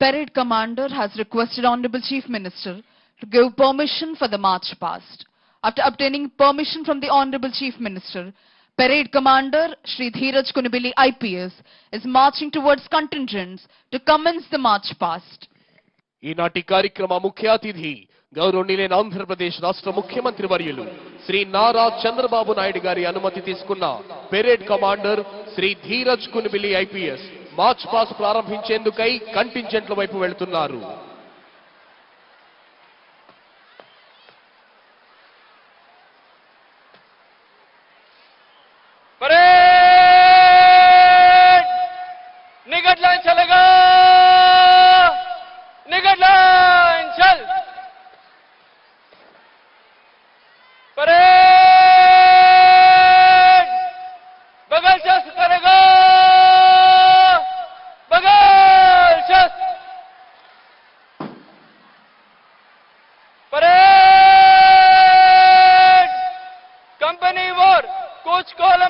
Parade Commander has requested Honorable Chief Minister to give permission for the march past. After obtaining permission from the Honorable Chief Minister, Parade Commander Shri Dheeraj Kunibili IPS is marching towards contingents to commence the march past. ఈనాటి కార్యక్రమ ముఖ్య అతిథి గౌరవనీయులైన ఆంధ్రప్రదేశ్ రాష్ట్ర ముఖ్యమంత్రి వర్యులు శ్రీ నారా చంద్రబాబు నాయుడు గారి అనుమతి తీసుకున్న parade commander Shri Dheeraj Kunibili IPS march past ప్రారంభించేందుకై కంటింజెంట్ల వైపు వెళ్తున్నారు.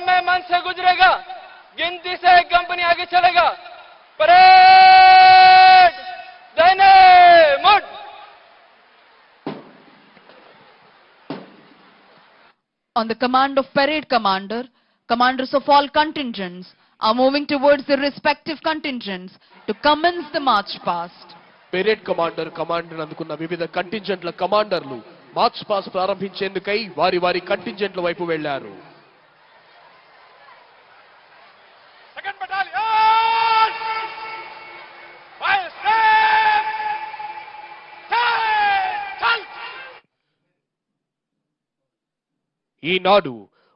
कुछ कॉलम में मन से गुजरेगा गिनती से एक कंपनी आगे चलेगा परेड दाहिने मुड़ On the command of Parade Commander, commanders of all contingents are moving towards their respective contingents to commence the march past. Parade commander commander అందుకున్న వివిధ కంటింజెంట్ల కమాండర్లు మార్చ్ పాస్ ప్రారంభించేందుకై వారి వారి కంటింజెంట్ల వైపు వెళ్లారు ఈనాడు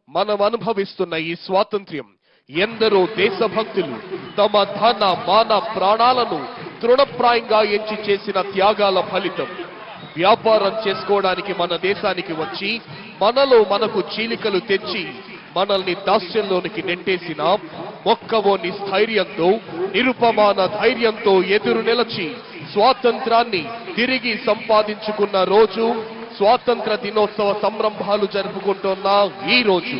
మనం అనుభవిస్తున్న ఈ స్వాతంత్ర్యం ఎందరో దేశభక్తులు తమ ధన మాన ప్రాణాలను తృణప్రాయంగా ఎంచి చేసిన త్యాగాల ఫలితం. వ్యాపారం చేసుకోవడానికి మన దేశానికి వచ్చి మనలో మనకు చీలికలు తెచ్చి మనల్ని దాస్యంలోనికి నెట్టేసిన మొక్కవోని స్థైర్యంతో నిరుపమాన ధైర్యంతో ఎదురు నిలచి స్వాతంత్రాన్ని తిరిగి సంపాదించుకున్న రోజు స్వాతంత్ర దినోత్సవ సంరంభాలు జరుపుకుంటున్న ఈ రోజు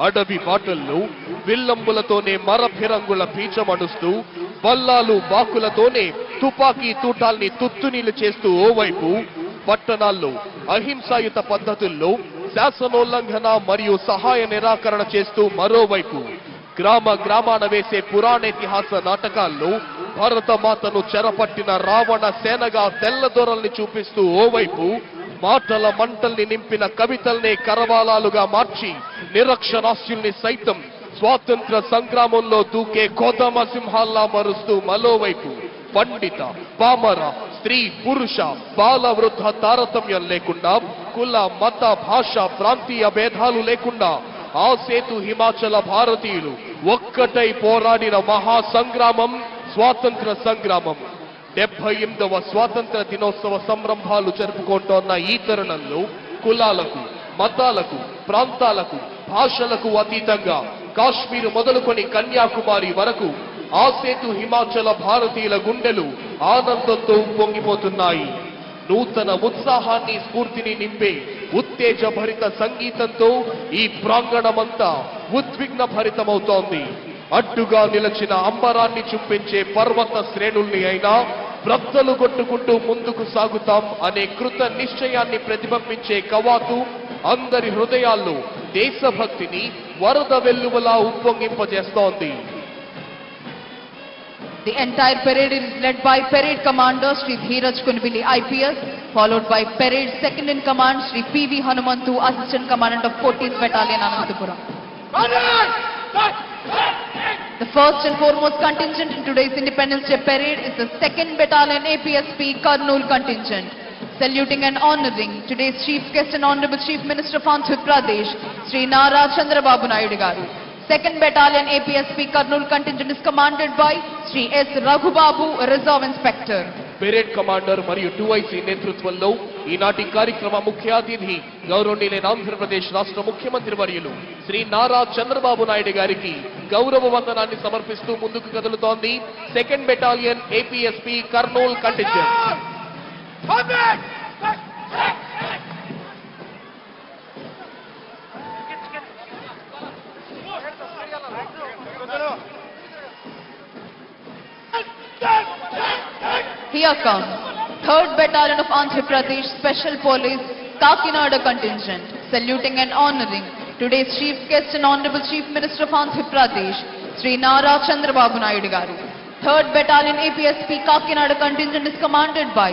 అడవి బాటల్లో విల్లంబులతోనే మరఫిరంగుల పీచమడుస్తూ బల్లాలు బాకులతోనే తుపాకీ తూటాల్ని తుత్తునీలు చేస్తూ ఓవైపు పట్టణాల్లో అహింసాయుత పద్ధతుల్లో శాసనోల్లంఘన మరియు సహాయ నిరాకరణ చేస్తూ మరోవైపు గ్రామ గ్రామాన వేసే పురాణేతిహాస నాటకాల్లో భరతమాతను చెరపట్టిన రావణ సేనగా తెల్లదొరల్ని చూపిస్తూ ఓవైపు మాటల మంటల్ని నింపిన కవితల్నే కరవాలాలుగా మార్చి నిరక్షరాస్యుల్ని సైతం స్వాతంత్ర సంగ్రామంలో దూకే కోదమ సింహాల్లా మరుస్తూ మరోవైపు పండిత పామర స్త్రీ పురుష బాల వృద్ధ తారతమ్యం లేకుండా కుల మత భాష ప్రాంతీయ భేదాలు లేకుండా ఆ సేతు హిమాచల భారతీయులు ఒక్కటై పోరాడిన మహా సంగ్రామం స్వాతంత్ర సంగ్రామం. డెబ్బై ఎనిమిదవ స్వాతంత్ర దినోత్సవ సంరంభాలు జరుపుకుంటోన్న ఈ తరుణంలో కులాలకు మతాలకు ప్రాంతాలకు భాషలకు అతీతంగా కాశ్మీర్ మొదలుకొని కన్యాకుమారి వరకు ఆ సేతు హిమాచల భారతీయుల గుండెలు ఆనందంతో పొంగిపోతున్నాయి. నూతన ఉత్సాహాన్ని స్ఫూర్తిని నింపే ఉత్తేజభరిత సంగీతంతో ఈ ప్రాంగణమంతా ఉద్విగ్న భరితమవుతోంది అడ్డుగా నిలచిన అంబరాన్ని చూపించే పర్వత శ్రేణుల్ని అయినా బ్రద్దలు కొట్టుకుంటూ ముందుకు సాగుతాం అనే కృత నిశ్చయాన్ని ప్రతిబింబించే కవాతు అందరి హృదయాల్లో దేశభక్తిని వరద వెల్లువలా ఉప్పొంగింపజేస్తోంది The entire parade is led by Parade Commander Shri Dheeraj Kunibili IPS, followed by Parade Second in Command Shri P.V. Hanumantu, Assistant Commandant of 14th Battalion, Anantapuram. The first and foremost contingent in today's Independence Day parade is the 2nd Battalion APSP Karnool contingent. Saluting and honoring today's chief guest and Honorable Chief Minister of Andhra Pradesh, Sri Nara Chandrababu Naidu garu. 2nd Battalion APSP Karnool contingent is commanded by Sri S. Raghubabu, Reserve Inspector. Parade Commander Mariyu 2IC నేతృత్వంలో ఈనాటి కార్యక్రమ ముఖ్య అతిథి గౌరవనీయులైన ఆంధ్రప్రదేశ్ రాష్ట్ర ముఖ్యమంత్రి వర్యులు శ్రీ నారా చంద్రబాబు నాయుడు గారికి గౌరవ వందనాన్ని సమర్పిస్తూ ముందుకు కదులుతోంది second battalion APSP Kurnool contingent. Here comes. 3rd Battalion of Andhra Pradesh Special Police Kakinada contingent, saluting and honoring today's chief guest and Honorable Chief Minister of Andhra Pradesh, Sri Nara Chandrababu Naidu Garu. 3rd Battalion APSP Kakinada contingent is commanded by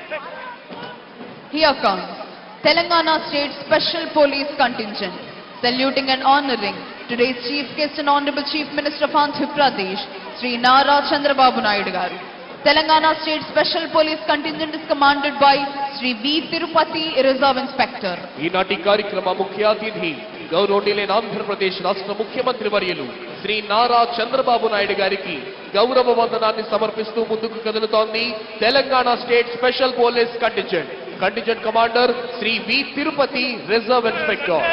here Telangana state special police contingent saluting and honouring today chief guest and honourable chief minister of Andhra Pradesh Shri Nara Chandrababu Naidu గారు Telangana state special police contingent is commanded by Shri V Tirupati reserve inspector ఈనాటి కార్యక్రమ ముఖ్య అతిథి గౌరవనీయులైన ఆంధ్రప్రదేశ్ రాష్ట్ర ముఖ్యమంత్రి వర్యులు శ్రీ నారా చంద్రబాబు నాయుడు గారికి గౌరవ వందనాన్ని సమర్పిస్తూ ముందుకు కదులుతోంది Telangana state special police contingent. Contingent commander Shri V Tirupati reserve inspector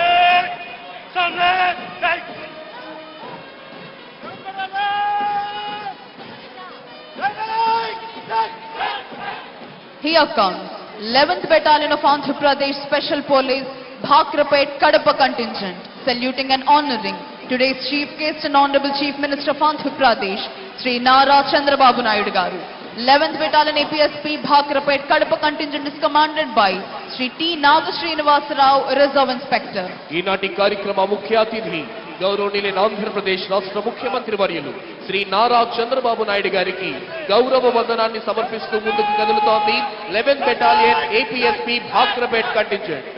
Here comes 11th Battalion of Andhra Pradesh Special Police, Bhakrapet Kadapa contingent, saluting and honoring today's Chief Guest and Honorable Chief Minister of Andhra Pradesh, Sri Nara Chandrababu Naidu Garu. 11th Battalion APSP Bhakrapet Kadapa contingent is commanded by Sri T. Nagasrinivas Rao, Reserve Inspector. ఈనాటి కార్యక్రమ ముఖ్య అతిథి గౌరవనీయులైన ఆంధ్రప్రదేశ్ రాష్ట్ర ముఖ్యమంత్రి వర్యులు శ్రీ నారా చంద్రబాబు నాయుడు గారికి గౌరవ వందనాన్ని సమర్పిస్తూ ముందుకు కదులుతోంది eleven battalion APSP Bhakrapet contingent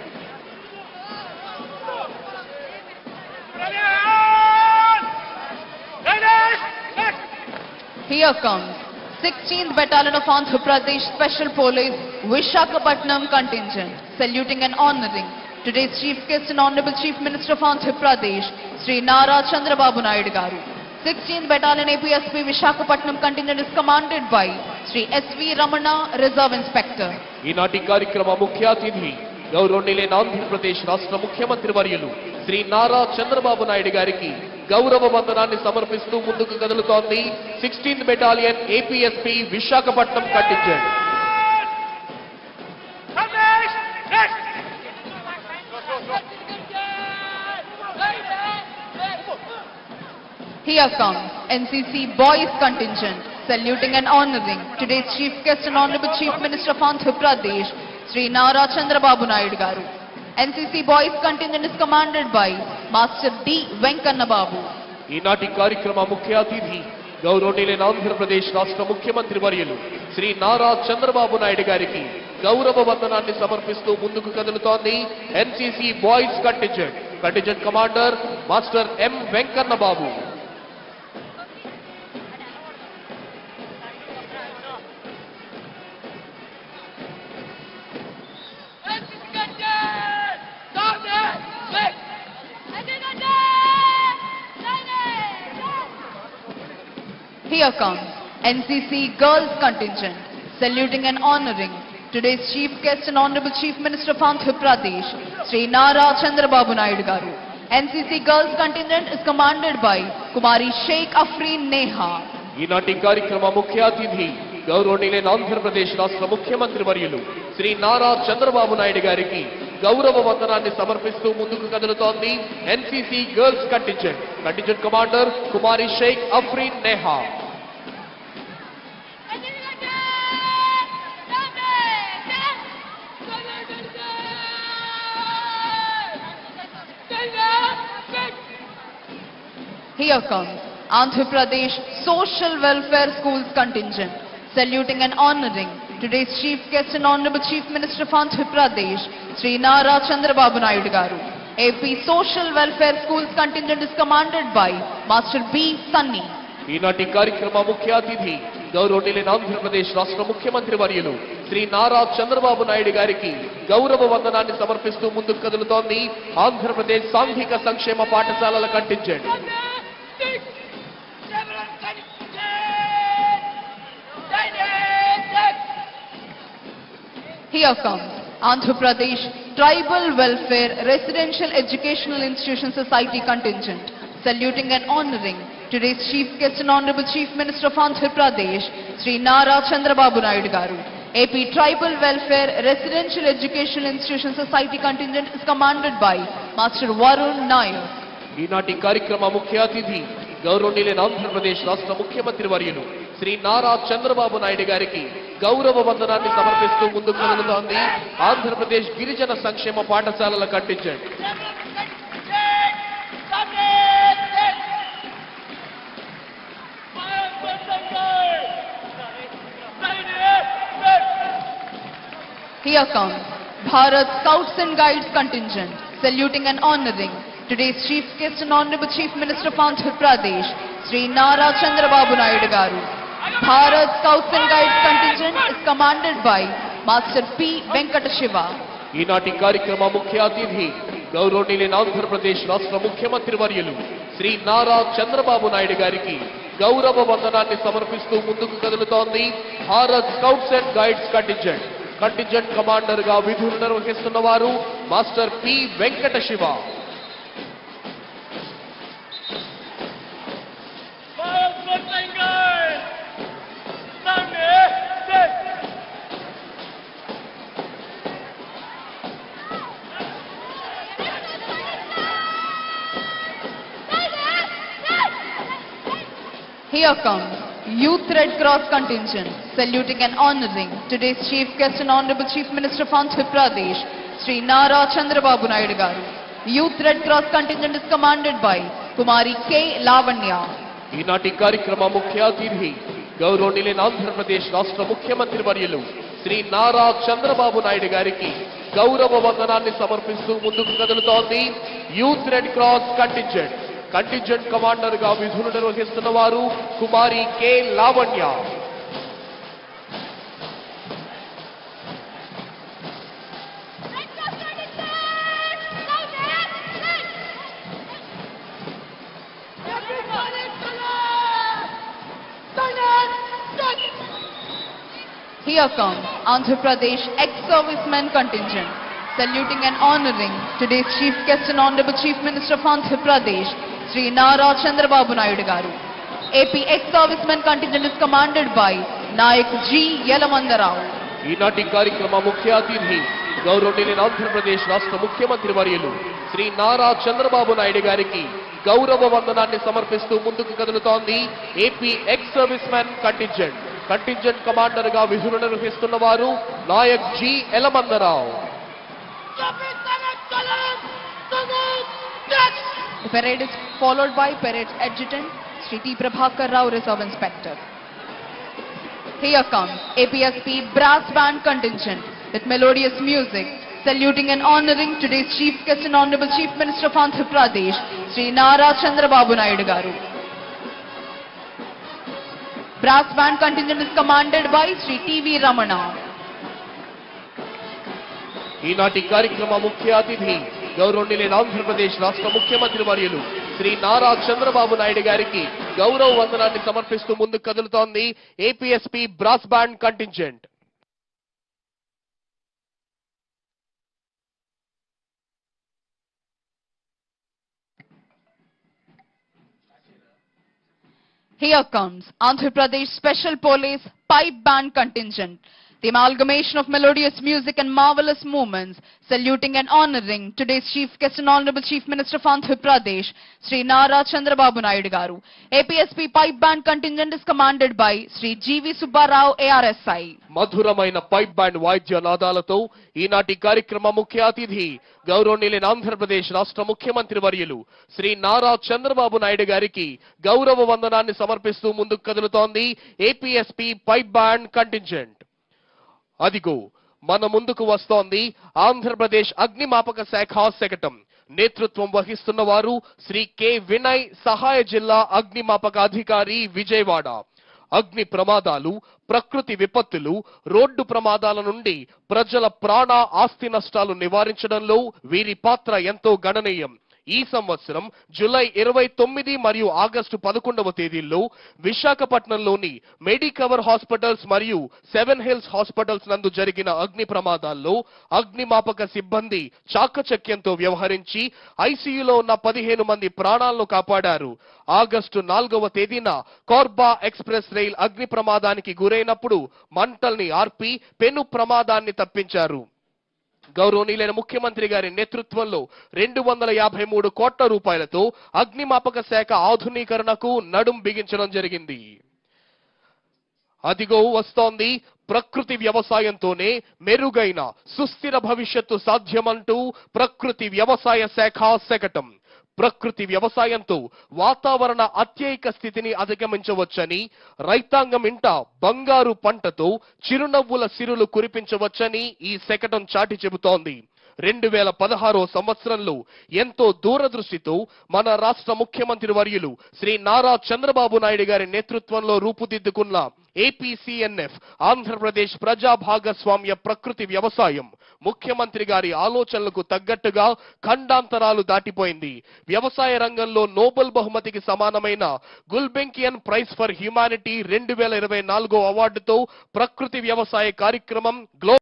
Here comes 16th Battalion of Andhra Pradesh Special Police Vishakhapatnam contingent, saluting and honoring today's Chief Guest and Honorable Chief Minister of Andhra Pradesh, Sri Nara Chandrababu Naidu Garu. 16th Battalion APSP Vishakhapatnam contingent is commanded by Sri S.V. Ramana, Reserve Inspector. ఈనాటి కార్యక్రమ ముఖ్య అతిథి గౌరవనీయులైన ఆంధ్రప్రదేశ్ రాష్ట్ర ముఖ్యమంత్రి వర్యులు శ్రీ నారా చంద్రబాబు నాయుడు గారికి గౌరవ వందనాన్ని సమర్పిస్తూ ముందుకు కదులుతోంది sixteenth battalion APSP Visakhapatnam contingent Here comes NCC Boys contingent, saluting and honoring today's Chief Guest and Honorable Chief Minister of Andhra Pradesh, Sri Nara Chandrababu Naidu Garu. NCC Boys contingent is commanded by master D Venkannababu Babu. ఈనాటి కార్యక్రమ ముఖ్య అతిథి గౌరవనీయులైన ఆంధ్రప్రదేశ్ రాష్ట్ర ముఖ్యమంత్రి వర్యులు శ్రీ నారా చంద్రబాబు నాయుడు గారికి గౌరవ వందనాన్ని సమర్పిస్తూ ముందుకు కదులుతోంది NCC boys contingent contingent commander master M Venkanna Babu Here comes NCC Girls contingent, saluting and honoring today's Chief Guest and Honorable Chief Minister of Andhra Pradesh, Sri Nara Chandrababu Naidu Garu. NCC Girls contingent is commanded by Kumari Sheikh Afreen Neha. ఈనాటి కార్యక్రమ ముఖ్య అతిథి గౌరవనీయులైన ఆంధ్రప్రదేశ్ రాష్ట్ర ముఖ్యమంత్రి వర్యులు శ్రీ నారా చంద్రబాబు నాయుడు గారికి గౌరవ వందనాన్ని సమర్పిస్తూ ముందుకు కదులుతోంది NCC girls contingent contingent commander Kumari Shaik Afreen Neha Here comes Andhra Pradesh Social Welfare Schools contingent, saluting and honoring today's Chief Guest and Honorable Chief Minister of Andhra Pradesh, Sri Nara Chandrababu Naidu Garu. AP Social Welfare Schools contingent is commanded by Master B. Sunny. ఈనాటి కార్యక్రమ ముఖ్య అతిథి గౌరవనీయులైన ఆంధ్రప్రదేశ్ రాష్ట్ర ముఖ్యమంత్రి వర్యులు శ్రీ నారా చంద్రబాబు నాయుడు గారికి గౌరవ వందనాన్ని సమర్పిస్తూ ముందుకు కదులుతోంది ఆంధ్రప్రదేశ్ సాంఘిక సంక్షేమ పాఠశాలల కంటించండి Here comes Andhra Pradesh Tribal Welfare Residential Educational Institution Society contingent, saluting and honoring today's chief guest and honorable chief minister of Andhra Pradesh, Sri Nara Chandrababu Naidu. AP Tribal Welfare Residential Educational Institution Society contingent is commanded by Master Varun Nayak. ఈనాటి కార్యక్రమ ముఖ్య అతిథి గౌరవనీయులైన ఆంధ్రప్రదేశ్ రాష్ట్ర ముఖ్యమంత్రి వర్యులు శ్రీ నారా చంద్రబాబు నాయుడు గారికి గౌరవ వందనాన్ని సమర్పిస్తూ ముందుకు కదులుతోంది ఆంధ్రప్రదేశ్ గిరిజన సంక్షేమ పాఠశాలల కట్టించండి. Here comes Bharat Scouts and Guides contingent, saluting and honoring today's chief guest and honorable chief minister of Andhra Pradesh, Sri Nara Chandrababu Naidu Garu. Bharat Scouts and Guides contingent is commanded by Master P. Venkata Shiva. ఈనాటి కార్యక్రమ ముఖ్య అతిథి గౌరవనీయులైన ఆంధ్రప్రదేశ్ రాష్ట్ర ముఖ్యమంత్రి వర్యులు శ్రీ నారా చంద్రబాబు నాయుడు గారికి గౌరవ వందనాన్ని సమర్పిస్తూ ముందుకు కదులుతోంది Bharat scouts and guides contingent contingent కమాండర్గా విధులు నిర్వహిస్తున్న వారు master P Venkata Siva Here comes Youth Red Cross contingent, saluting and honoring today's chief guest and honorable chief minister of Andhra Pradesh, Sri Nara Chandrababu Naidu Garu. Youth Red Cross contingent is commanded by Kumari K. Lavanya. ఈనాటి కార్యక్రమ ముఖ్య అతిథి గౌరవనీయులైన ఆంధ్రప్రదేశ్ రాష్ట్ర ముఖ్యమంత్రి వర్యులు శ్రీ నారా చంద్రబాబు నాయుడు గారికి గౌరవ వందనాన్ని సమర్పిస్తూ ముందుకు కదులుతోంది. Youth red cross contingent. Contingent కమాండర్గా విధులు నిర్వహిస్తున్న వారు Kumari K Lavanya. Here comes Andhra Pradesh ex-servicemen contingent, saluting and honoring today's chief guest and honorable chief minister of Andhra Pradesh, Sri Nara Chandrababu Naidu Garu. AP ex-servicemen contingent is commanded by Nayak G. Yelamandarao. ఈనాటి కార్యక్రమ ముఖ్య అతిథి గౌరవనీయులైన ఆంధ్రప్రదేశ్ రాష్ట్ర ముఖ్యమంత్రి వర్యులు శ్రీ నారా చంద్రబాబు నాయుడు గారికి గౌరవ వందనాన్ని సమర్పిస్తూ ముందుకు కదులుతోంది AP ex service man contingent contingent కమాండర్గా విధులు నిర్వహిస్తున్న వారు Nayak G Yelamandarao The parade is followed by parade adjutant Sri T. Prabhakar Rao, Reserve Inspector. Here comes APSP Brass Band contingent with melodious music, saluting and honoring today's chief guest and honorable chief minister of Andhra Pradesh, Sri Nara Chandrababu Naidu Garu. Brass Band contingent is commanded by Sri T.V. Ramana. ఈనాటి కార్యక్రమ ముఖ్య అతిథి గౌరవనీయులైన ఆంధ్రప్రదేశ్ రాష్ట్ర ముఖ్యమంత్రి వర్యులు శ్రీ నారా చంద్రబాబు నాయుడు గారికి గౌరవ వందనాన్ని సమర్పిస్తూ ముందుకు కదులుతోంది APSP brass band contingent Here comes Andhra Pradesh Special Police Pipe Band Contingent, the amalgamation of melodious music and marvelous movements, saluting and honoring today's Chief Guest and Honorable Chief Minister of Andhra Pradesh, Sri Nara Chandrababu Naidu Garu. APSP Pipe Band Contingent is commanded by Sri G.V. Subbarao, ARSI. మధురమైన pipe band వాయిద్య నాదాలతో ఈనాటి కార్యక్రమ ముఖ్య అతిథి గౌరవనీయులైన ఆంధ్రప్రదేశ్ రాష్ట్ర ముఖ్యమంత్రి వర్యులు శ్రీ నారా చంద్రబాబు నాయుడు గారికి గౌరవ వందనాన్ని సమర్పిస్తూ ముందుకు కదులుతోంది ఏపీఎస్పీ పైప్ బ్యాండ్ కంటింజెంట్ అదిగో మన ముందుకు వస్తోంది ఆంధ్రప్రదేశ్ అగ్నిమాపక శాఖ శకటం. నేతృత్వం వహిస్తున్న వారు శ్రీ కె. వినయ్ సహాయ జిల్లా అగ్నిమాపక అధికారి విజయవాడ. అగ్ని ప్రమాదాలు ప్రకృతి విపత్తులు రోడ్డు ప్రమాదాల నుండి ప్రజల ప్రాణ ఆస్తి నష్టాలు నివారించడంలో వీరి పాత్ర ఎంతో గణనీయం. ఈ సంవత్సరం జూలై ఇరవై తొమ్మిది మరియు ఆగస్టు పదకొండవ తేదీల్లో విశాఖపట్నంలోని మెడికవర్ హాస్పిటల్స్ మరియు సెవెన్ హిల్స్ హాస్పిటల్స్ నందు జరిగిన అగ్ని ప్రమాదాల్లో అగ్నిమాపక సిబ్బంది చాకచక్యంతో వ్యవహరించి ఐసీయూలో ఉన్న పదిహేను మంది ప్రాణాలను కాపాడారు. ఆగస్టు నాలుగవ తేదీన కోర్బా ఎక్స్ప్రెస్ రైల్ అగ్ని ప్రమాదానికి గురైనప్పుడు మంటల్ని ఆర్పి పెను ప్రమాదాన్ని తప్పించారు. గౌరవనీయులైన ముఖ్యమంత్రి గారి నేతృత్వంలో రెండు వందల యాభై మూడు కోట్ల రూపాయలతో అగ్నిమాపక శాఖ ఆధునీకరణకు నడుం బిగించడం జరిగింది. అదిగో వస్తోంది ప్రకృతి వ్యవసాయంతోనే మెరుగైన సుస్థిర భవిష్యత్తు సాధ్యమంటూ ప్రకృతి వ్యవసాయ శాఖ శకటం ప్రకృతి వ్యవసాయంతో వాతావరణ అత్యయిక స్థితిని అధిగమించవచ్చని రైతాంగం ఇంట బంగారు పంటతో చిరునవ్వుల సిరులు కురిపించవచ్చని ఈ శకటం చాటి చెబుతోంది. రెండు వేల పదహారో సంవత్సరంలో ఎంతో దూరదృష్టితో మన రాష్ట్ర ముఖ్యమంత్రి వర్యులు శ్రీ నారా చంద్రబాబు నాయుడు గారి నేతృత్వంలో రూపుదిద్దుకున్న ఏపీసీఎన్ఎఫ్ ఆంధ్రప్రదేశ్ ప్రజా భాగస్వామ్య ప్రకృతి వ్యవసాయం. ముఖ్యమంత్రి గారి ఆలోచనలకు తగ్గట్టుగా ఖండాంతరాలు దాటిపోయింది. వ్యవసాయ రంగంలో నోబెల్ బహుమతికి సమానమైన గుల్బెంకియన్ ప్రైజ్ ఫర్ హ్యుమానిటీ రెండు వేల ఇరవై నాలుగో అవార్డుతో ప్రకృతి వ్యవసాయ కార్యక్రమం గ్లో